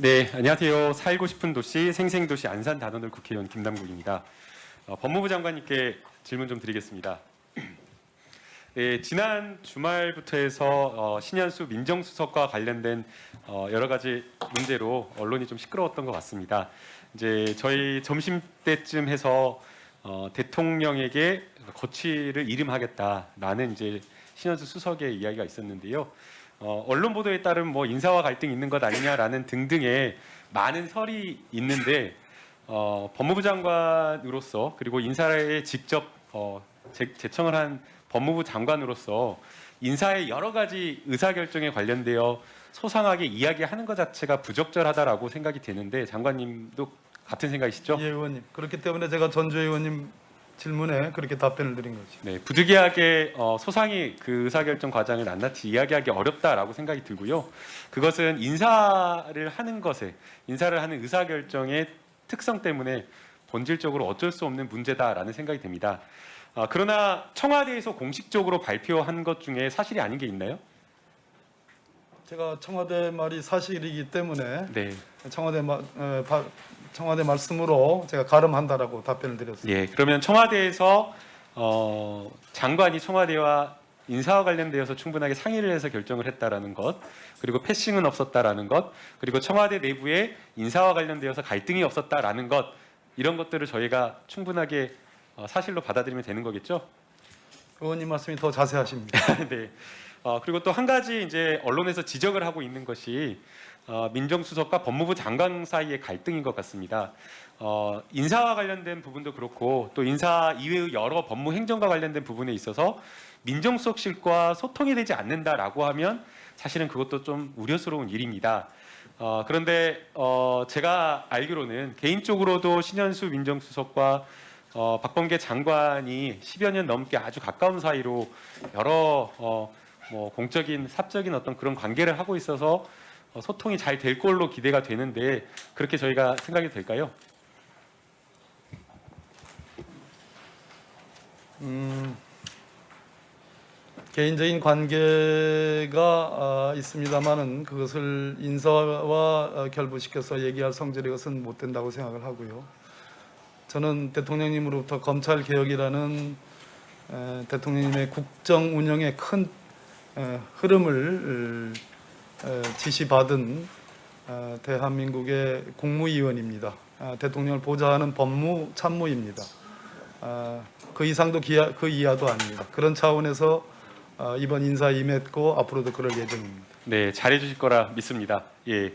네, 안녕하세요. 살고 싶은 도시 생생도시 안산 단원을 국회의원 김남국입니다. 어, 법무부 장관님께 질문 좀 드리겠습니다. 네, 지난 주말부터 해서 어, 신현수 민정수석과 관련된 어, 여러 가지 문제로 언론이 좀 시끄러웠던 것 같습니다. 이제 저희 점심 때쯤 해서 어, 대통령에게 거취를 이름하겠다라는 이제 신현수 수석의 이야기가 있었는데요. 어, 언론 보도에 따른 뭐 인사와 갈등 이 있는 것 아니냐라는 등등의 많은 설이 있는데 어, 법무부 장관으로서 그리고 인사에 직접 어, 제, 제청을 한 법무부 장관으로서 인사의 여러 가지 의사 결정에 관련되어 소상하게 이야기하는 것 자체가 부적절하다라고 생각이 되는데 장관님도 같은 생각이시죠? 예, 의원님. 그렇기 때문에 제가 전주 의원님 질문에 그렇게 답변을 드린 거죠. 네, 부득이하게 어, 소상히 그 의사결정 과정을 낱낱이 이야기하기 어렵다라고 생각이 들고요. 그것은 인사를 하는 것에 인사를 하는 의사결정의 특성 때문에 본질적으로 어쩔 수 없는 문제다라는 생각이 듭니다. 아, 그러나 청와대에서 공식적으로 발표한 것 중에 사실이 아닌 게 있나요? 제가 청와대 말이 사실이기 때문에 네, 청와대 마, 어, 바, 청와대 말씀으로 제가 가름한다라고 답변을 드렸습니다. 예, 그러면 청와대에서 어, 장관이 청와대와 인사와 관련되어서 충분하게 상의를 해서 결정을 했다라는 것, 그리고 패싱은 없었다라는 것, 그리고 청와대 내부에 인사와 관련되어서 갈등이 없었다라는 것, 이런 것들을 저희가 충분하게 어, 사실로 받아들이면 되는 거겠죠? 의원님 말씀이 더 자세하십니다. 네. 어, 그리고 또 한 가지 이제 언론에서 지적을 하고 있는 것이 어, 민정수석과 법무부 장관 사이의 갈등인 것 같습니다. 어, 인사와 관련된 부분도 그렇고 또 인사 이외의 여러 법무 행정과 관련된 부분에 있어서 민정수석실과 소통이 되지 않는다라고 하면 사실은 그것도 좀 우려스러운 일입니다. 어, 그런데 어, 제가 알기로는 개인적으로도 신현수 민정수석과 어, 박범계 장관이 10여 년 넘게 아주 가까운 사이로 여러 어, 뭐 공적인 사적인 어떤 그런 관계를 하고 있어서 어, 소통이 잘 될 걸로 기대가 되는데 그렇게 저희가 생각이 될까요? 음, 개인적인 관계가 아, 있습니다만은 그것을 인사와 어, 결부시켜서 얘기할 성질의 것은 못 된다고 생각을 하고요. 저는 대통령님으로부터 검찰 개혁이라는 에, 대통령님의 국정 운영의 큰 에, 흐름을 에, 지시받은 어, 대한민국의 국무위원입니다. 아, 대통령을 보좌하는 법무 참모입니다. 아, 그 이상도 기하, 그 이하도 아닙니다. 그런 차원에서 아, 이번 인사 임했고 앞으로도 그럴 예정입니다. 네, 잘해 주실 거라 믿습니다. 예.